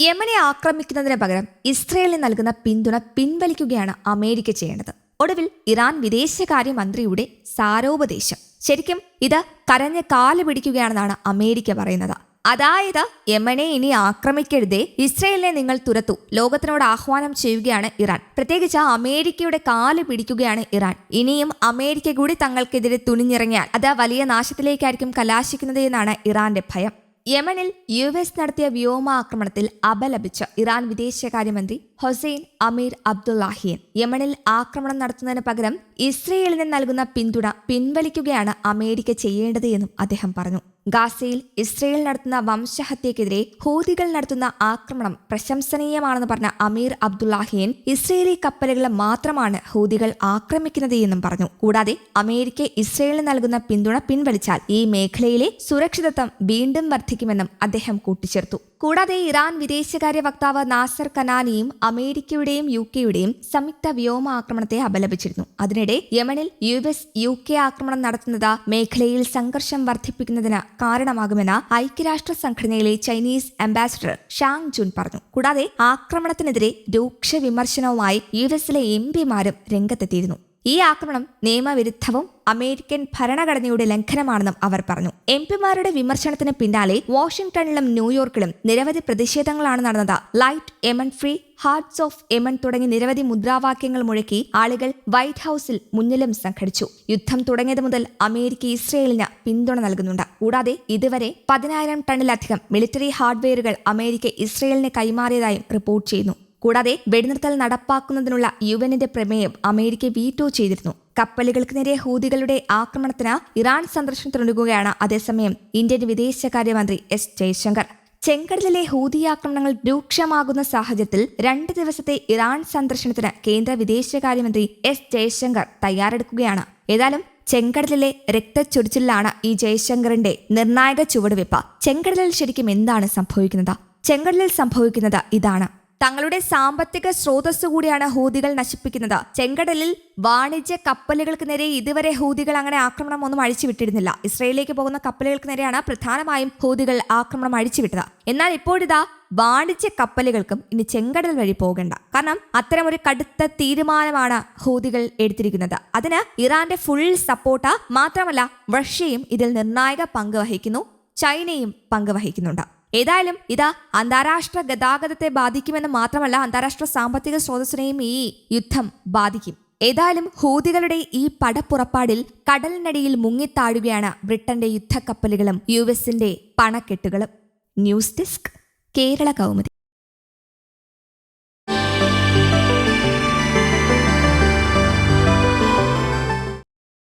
യമനെ ആക്രമിക്കുന്നതിന് പകരം ഇസ്രയേലിന് നൽകുന്ന പിന്തുണ പിൻവലിക്കുകയാണ് അമേരിക്ക ചെയ്യേണ്ടത്. ഒടുവിൽ ഇറാൻ വിദേശകാര്യമന്ത്രിയുടെ സാരോപദേശം. ശരിക്കും ഇത് കരഞ്ഞ് കാൽ പിടിക്കുകയാണെന്നാണ് അമേരിക്ക പറയുന്നത്. അതായത് യമനെ ഇനി ആക്രമിക്കരുതേ ഇസ്രയേലിനെ നിങ്ങൾ തുരത്തു ലോകത്തിനോട് ആഹ്വാനം ചെയ്യുകയാണ് ഇറാൻ. പ്രത്യേകിച്ച് അമേരിക്കയുടെ കാൽ പിടിക്കുകയാണ് ഇറാൻ. ഇനിയും അമേരിക്ക കൂടി തങ്ങൾക്കെതിരെ തുണിഞ്ഞിറങ്ങിയാൽ അത് വലിയ നാശത്തിലേക്കായിരിക്കും കലാശിക്കുന്നത് എന്നാണ് ഇറാന്റെ ഭയം. യമനിൽ യു എസ് നടത്തിയ വ്യോമാക്രമണത്തിൽ അപലപിച്ച ഇറാൻ വിദേശകാര്യമന്ത്രി ഹൊസൈൻ അമീർ അബ്ദുല്ലാഹിയൻ യമനിൽ ആക്രമണം നടത്തുന്നതിന് പകരം ഇസ്രയേലിന് നൽകുന്ന പിന്തുണ പിൻവലിക്കുകയാണ് അമേരിക്ക ചെയ്യേണ്ടത് എന്നും അദ്ദേഹം പറഞ്ഞു. ഗാസയിൽ ഇസ്രയേൽ നടത്തുന്ന വംശഹത്യക്കെതിരെ ഹൂതികൾ നടത്തുന്ന ആക്രമണം പ്രശംസനീയമാണെന്ന് പറഞ്ഞ അമീർ അബ്ദുല്ലാഹിയൻ ഇസ്രയേലി കപ്പലുകളെ മാത്രമാണ് ഹൂതികൾ ആക്രമിക്കുന്നത് എന്നും പറഞ്ഞു. കൂടാതെ അമേരിക്ക ഇസ്രയേലിന് നൽകുന്ന പിന്തുണ പിൻവലിച്ചാൽ ഈ മേഖലയിലെ സുരക്ഷിതത്വം വീണ്ടും വർദ്ധിക്കുമെന്നും അദ്ദേഹം കൂട്ടിച്ചേർത്തു. കൂടാതെ ഇറാൻ വിദേശകാര്യ വക്താവ് നാസർ കനാനിയും അമേരിക്കയുടെയും യു കെയുടെയും സംയുക്ത വ്യോമ ആക്രമണത്തെ അപലപിച്ചിരുന്നു. അതിനിടെ യമനിൽ യു എസ് യു കെ ആക്രമണം നടത്തുന്നത് മേഖലയിൽ സംഘർഷം വർദ്ധിപ്പിക്കുന്നതിന് കാരണമാകുമെന്ന് ഐക്യരാഷ്ട്ര സംഘടനയിലെ ചൈനീസ് അംബാസിഡർ ഷാങ് ജുൻ പറഞ്ഞു. കൂടാതെ ആക്രമണത്തിനെതിരെ രൂക്ഷ വിമർശനവുമായി യു എസിലെ എം പിമാരും രംഗത്തെത്തിയിരുന്നു. ഈ ആക്രമണം നിയമവിരുദ്ധവും അമേരിക്കൻ ഭരണഘടനയുടെ ലംഘനമാണെന്നും അവർ പറഞ്ഞു. എം പിമാരുടെ വിമർശനത്തിന് പിന്നാലെ വാഷിംഗ്ടണിലും ന്യൂയോർക്കിലും നിരവധി പ്രതിഷേധങ്ങളാണ് നടന്നത്. Light Yemen free hearts of Yemen തുടങ്ങി നിരവധി മുദ്രാവാക്യങ്ങൾ മുഴക്കി ആളുകൾ വൈറ്റ് ഹൌസിൽ മുന്നിലും സംഘടിച്ചു. യുദ്ധം തുടങ്ങിയത് മുതൽ അമേരിക്ക ഇസ്രയേലിന് പിന്തുണ നൽകുന്നുണ്ട്. കൂടാതെ ഇതുവരെ പതിനായിരം ടണ്ണിലധികം മിലിറ്ററി ഹാർഡ്വെയറുകൾ അമേരിക്ക ഇസ്രയേലിന് കൈമാറിയതായും റിപ്പോർട്ട് ചെയ്യുന്നു. കൂടാതെ വെടിനിർത്തൽ നടപ്പാക്കുന്നതിനുള്ള യു എന്നിന്റെ പ്രമേയം അമേരിക്ക വീറ്റോ ചെയ്തിരുന്നു. കപ്പലുകൾക്ക് നേരെ ഹൂതികളുടെ ആക്രമണത്തിന് ഇറാൻ സന്ദർശനം സന്ദർശനത്തിനൊരുങ്ങുകയാണ് അതേസമയം ഇന്ത്യൻ വിദേശകാര്യമന്ത്രി എസ് ജയശങ്കർ. ചെങ്കടലിലെ ഹൂതി ആക്രമണങ്ങൾ രൂക്ഷമാകുന്ന സാഹചര്യത്തിൽ രണ്ട് ദിവസത്തെ ഇറാൻ സന്ദർശനത്തിന് കേന്ദ്ര വിദേശകാര്യമന്ത്രി എസ് ജയശങ്കർ തയ്യാറെടുക്കുകയാണ്. ഏതായാലും ചെങ്കടലിലെ രക്തച്ചൊരിച്ചിലാണ് ഈ ജയശങ്കറിന്റെ നിർണായക ചുവടുവെപ്പ് ചെങ്കടലിൽ ശരിക്കും എന്താണ് സംഭവിക്കുന്നത്? ചെങ്കടലിൽ സംഭവിക്കുന്നത് ഇതാണ്. തങ്ങളുടെ സാമ്പത്തിക സ്രോതസ് കൂടിയാണ് ഹൂതികൾ നശിപ്പിക്കുന്നത്. ചെങ്കടലിൽ വാണിജ്യ കപ്പലുകൾക്ക് നേരെ ഇതുവരെ ഹൂതികൾ അങ്ങനെ ആക്രമണം ഒന്നും അഴിച്ചുവിട്ടിരുന്നില്ല ഇസ്രയേലിലേക്ക് പോകുന്ന കപ്പലുകൾക്ക് നേരെയാണ് പ്രധാനമായും ഹൂതികൾ ആക്രമണം അഴിച്ചുവിട്ടത് എന്നാൽ ഇപ്പോഴിതാ വാണിജ്യ കപ്പലുകൾക്കും ഇനി ചെങ്കടൽ വഴി പോകേണ്ട. കാരണം അത്തരം ഒരു കടുത്ത തീരുമാനമാണ് ഹൂതികൾ എടുത്തിരിക്കുന്നത്. അതിന് ഇറാന്റെ ഫുൾ സപ്പോർട്ട് മാത്രമല്ല റഷ്യയും ഇതിൽ നിർണായക പങ്ക് വഹിക്കുന്നു. ചൈനയും പങ്ക് വഹിക്കുന്നുണ്ട്. ഏതായാലും ഇത് അന്താരാഷ്ട്ര ഗതാഗതത്തെ ബാധിക്കുമെന്ന് മാത്രമല്ല അന്താരാഷ്ട്ര സാമ്പത്തിക സ്രോതസ്സിനെയും ഈ യുദ്ധം ബാധിക്കും. ഏതായാലും ഹൂതികളുടെ ഈ പടപ്പുറപ്പാടിൽ കടലിനടിയിൽ മുങ്ങിത്താഴുകയാണ് ബ്രിട്ടന്റെ യുദ്ധക്കപ്പലുകളും യു എസിന്റെ പണക്കെട്ടുകളും. News desk Kerala Kaumudi.